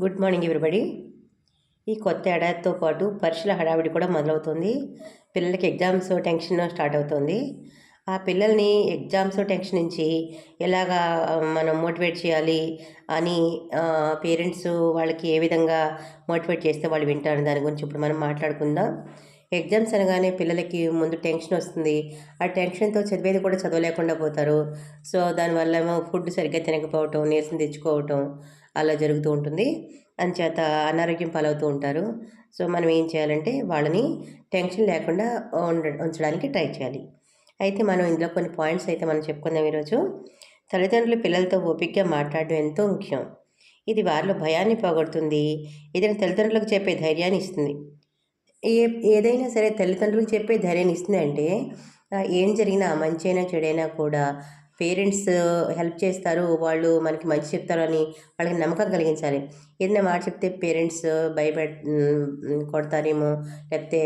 Good morning everybody ఈ కొత్త ఏడాదితో పాటు పరీక్షల హడావిడి కూడా మొదలవుతుంది. పిల్లలకి ఎగ్జామ్స్ టెన్షన్ స్టార్ట్ అవుతుంది. ఆ పిల్లల్ని ఎగ్జామ్స్ టెన్షన్ నుంచి ఎలాగా మనం మోటివేట్ చేయాలి అని పేరెంట్స్ వాళ్ళకి ఏ విధంగా మోటివేట్ చేస్తే వాళ్ళు వింటారు? దాని గురించి ఇప్పుడు మనం మాట్లాడుకుందాం. ఎగ్జామ్స్ అనగానే పిల్లలకి ముందు టెన్షన్ వస్తుంది. ఆ టెన్షన్తో చదివేది కూడా చదవలేకుండా పోతారు. సో దానివల్ల ఏమో ఫుడ్ సరిగ్గా తినకపోవటం నీరసం తెచ్చుకోవటం అలా జరుగుతూ ఉంటుంది. అంచేత అనారోగ్యం పాలవుతూ ఉంటారు. సో మనం ఏం చేయాలంటే వాళ్ళని టెన్షన్ లేకుండా ఉండ ఉంచడానికి ట్రై చేయాలి. అయితే మనం ఇందులో కొన్ని పాయింట్స్ అయితే మనం చెప్పుకుందాం ఈరోజు. తల్లిదండ్రులు పిల్లలతో ఓపికగా మాట్లాడడం ఎంతో ముఖ్యం. ఇది వారిలో భయాన్ని పోగొడుతుంది. ఏదైనా తల్లిదండ్రులకు చెప్పే ధైర్యాన్ని ఇస్తుంది. ఏ ఏదైనా సరే తల్లిదండ్రులకు చెప్పే ధైర్యాన్ని ఇస్తుంది అంటే ఏం జరిగినా మంచి అయినా చెడైనా కూడా పేరెంట్స్ హెల్ప్ చేస్తారు వాళ్ళు మనకి మంచి చెప్తారు అని వాళ్ళకి నమ్మకం కలిగించాలి. ఏదైనా మాట చెప్తే పేరెంట్స్ భయపెట్ కొడతారేమో లేకపోతే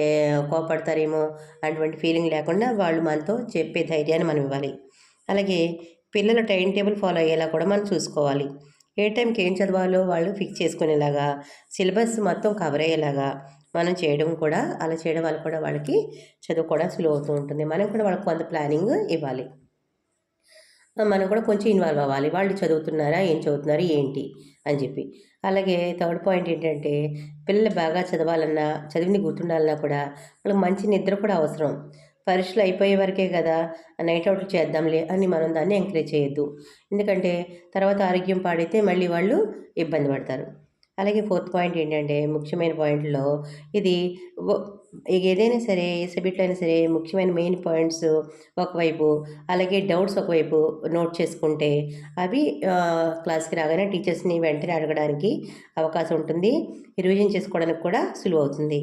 కోపడతారేమో అటువంటి ఫీలింగ్ లేకుండా వాళ్ళు మనతో చెప్పే ధైర్యాన్ని మనం ఇవ్వాలి. అలాగే పిల్లల టైం టేబుల్ ఫాలో అయ్యేలా కూడా మనం చూసుకోవాలి. ఏ టైంకి ఏం చదవాలో వాళ్ళు ఫిక్స్ చేసుకునేలాగా సిలబస్ మొత్తం కవర్ అయ్యేలాగా మనం చేయడం కూడా అలా చేయడం వల్ల కూడా వాళ్ళకి చదువు కూడా అవుతూ ఉంటుంది. మనం కూడా వాళ్ళకి కొంత ప్లానింగ్ ఇవ్వాలి. మనం కూడా కొంచెం ఇన్వాల్వ్ అవ్వాలి. వాళ్ళు చదువుతున్నారా? ఏం చదువుతున్నారు? ఏంటి? అని చెప్పి. అలాగే థర్డ్ పాయింట్ ఏంటంటే పిల్లలు బాగా చదవాలన్నా చదివిని గుర్తుండాలన్నా కూడా వాళ్ళకి మంచి నిద్ర కూడా అవసరం. పరీక్షలు అయిపోయే వరకే కదా నైట్ అవుట్ చేద్దాంలే అని మనం దాన్ని ఎంకరేజ్ చేయొద్దు. ఎందుకంటే తర్వాత ఆరోగ్యం పాడైతే మళ్ళీ వాళ్ళు ఇబ్బంది పడతారు. అలాగే ఫోర్త్ పాయింట్ ఏంటంటే ముఖ్యమైన పాయింట్లో ఇది ఏదైనా సరే ఏ సబ్జెక్ట్లో అయినా సరే ముఖ్యమైన మెయిన్ పాయింట్స్ ఒకవైపు అలాగే డౌట్స్ ఒకవైపు నోట్ చేసుకుంటే అవి క్లాస్కి రాగానే టీచర్స్ని వెంటనే అడగడానికి అవకాశం ఉంటుంది. రివిజన్ చేసుకోవడానికి కూడా సులువు అవుతుంది.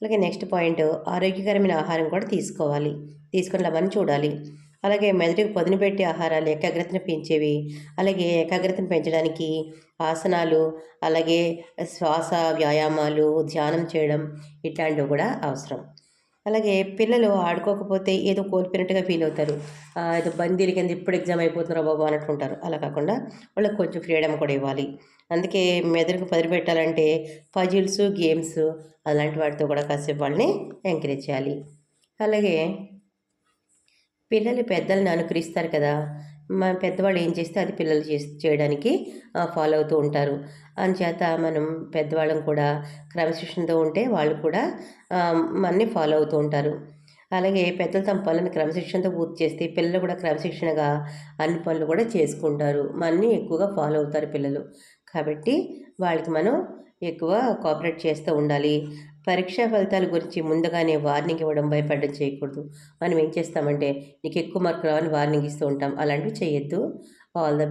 అలాగే నెక్స్ట్ పాయింట్ ఆరోగ్యకరమైన ఆహారం కూడా తీసుకోవాలి. తీసుకుని చూడాలి. అలాగే మెదడుకు పదును పెట్టే ఆహారాలు ఏకాగ్రతను పెంచేవి. అలాగే ఏకాగ్రతను పెంచడానికి ఆసనాలు అలాగే శ్వాస వ్యాయామాలు ధ్యానం చేయడం ఇట్లాంటివి కూడా అవసరం. అలాగే పిల్లలు ఆడుకోకపోతే ఏదో కోల్పోయినట్టుగా ఫీల్ అవుతారు. ఏదో బందీల కింద ఇప్పుడు ఎగ్జామ్ అయిపోతున్నారో బాబు అనుకుంటారు అలా కాకుండా వాళ్ళకి కొంచెం ఫ్రీడమ్ కూడా ఇవ్వాలి. అందుకే మెదడుకు పదిలి పెట్టాలంటే పజిల్స్ గేమ్స్ అలాంటి వాటితో కూడా కాసేపు వాళ్ళని ఎంకరేజ్ చేయాలి. అలాగే పిల్లలు పెద్దలను అనుకరిస్తారు కదా. మన పెద్దవాళ్ళు ఏం చేస్తే అది పిల్లలు చేసి చేయడానికి ఫాలో అవుతూ ఉంటారు. అందుచేత మనం పెద్దవాళ్ళం కూడా క్రమశిక్షణతో ఉంటే వాళ్ళు కూడా మనని ఫాలో అవుతూ ఉంటారు. అలాగే పెద్దలు తమ పనులను క్రమశిక్షణతో పూర్తి చేస్తే పిల్లలు కూడా క్రమశిక్షణగా అన్ని పనులు కూడా చేసుకుంటారు. మనని ఎక్కువగా ఫాలో అవుతారు పిల్లలు. కాబట్టి వాళ్ళకి మనం ఎక్కువ కోఆపరేట్ చేస్తూ ఉండాలి. పరీక్షా ఫలితాల గురించి ముందుగానే వార్నింగ్ ఇవ్వడం భయపడడం చేయకూడదు. మనం ఏం చేస్తామంటే నీకు ఎక్కువ మార్కులు రావని వార్నింగ్ ఇస్తూ ఉంటాం. అలాంటివి చేయొద్దు. All the